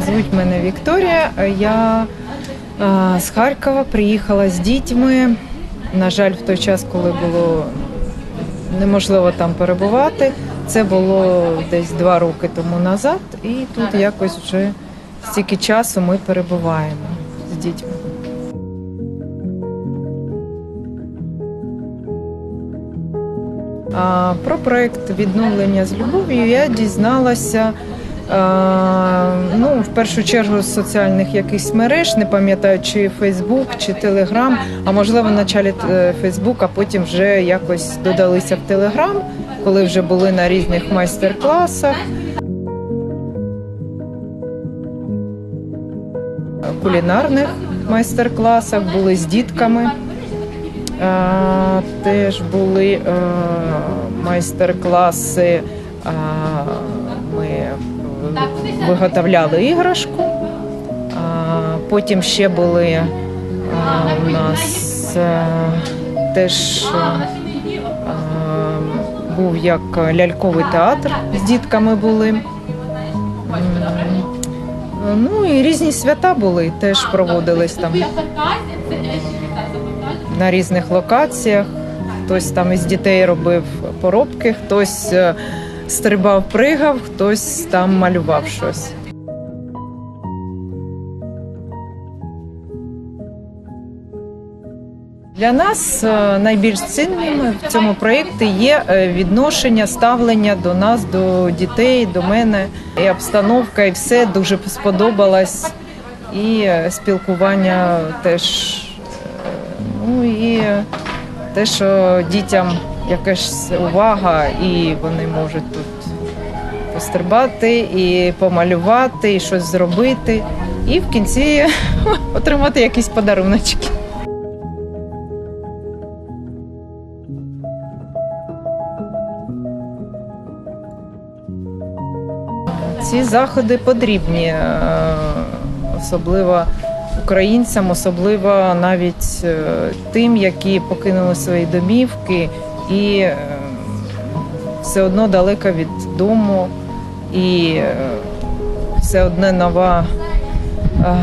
Звуть мене Вікторія. Я з Харкова приїхала з дітьми. На жаль, в той час, коли було неможливо там перебувати, це було десь два роки тому назад, і тут якось вже стільки часу ми перебуваємо з дітьми. А, Про проект відновлення з любов'ю я дізналася. Ну, в першу чергу з соціальних якихось мереж, не пам'ятаю, чи Фейсбук, чи Телеграм, а можливо, в началі Фейсбук, а потім вже якось додалися в Телеграм, коли вже були на різних майстер-класах. Кулінарних майстер-класах були з дітками. Теж були е, майстер-класи. Ми виготовляли іграшку. Потім ще були у нас е, теж е, був як ляльковий театр з дітками були. Ну і різні свята були, теж проводились там на різних локаціях. Хтось там із дітей робив поробки, хтось е, стрибав, пригав, хтось там малював щось. Для нас е, найбільш цінним в цьому проєкті є е, відношення, ставлення до нас, до дітей, до мене. І обстановка, і все дуже сподобалось. І е, спілкування теж. Ну і те, що дітям якась увага, і вони можуть тут пострибати, і помалювати, і щось зробити, і в кінці отримати якісь подаруночки. Ці заходи потрібні, е, особливо українцям, особливо навіть е, тим, які покинули свої домівки і е, все одно далеко від дому, і е, все одне нова. е,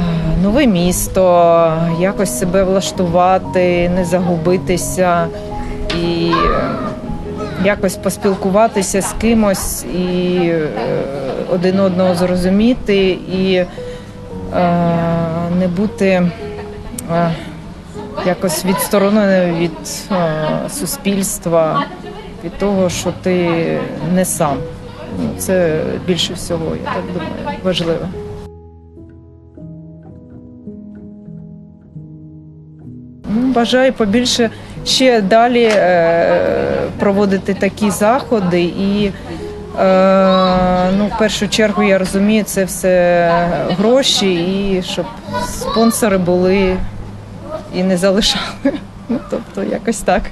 Нове місто, якось себе влаштувати, не загубитися і якось поспілкуватися з кимось і один одного зрозуміти і не бути якось відстороненим від е, суспільства, від того, що ти не сам. Ну, Це більше всього, я так думаю, важливо. Ну, Бажаю побільше ще далі е, проводити такі заходи. І е, ну, в першу чергу я розумію, це все гроші, і щоб спонсори були і не залишали. Ну, тобто якось так.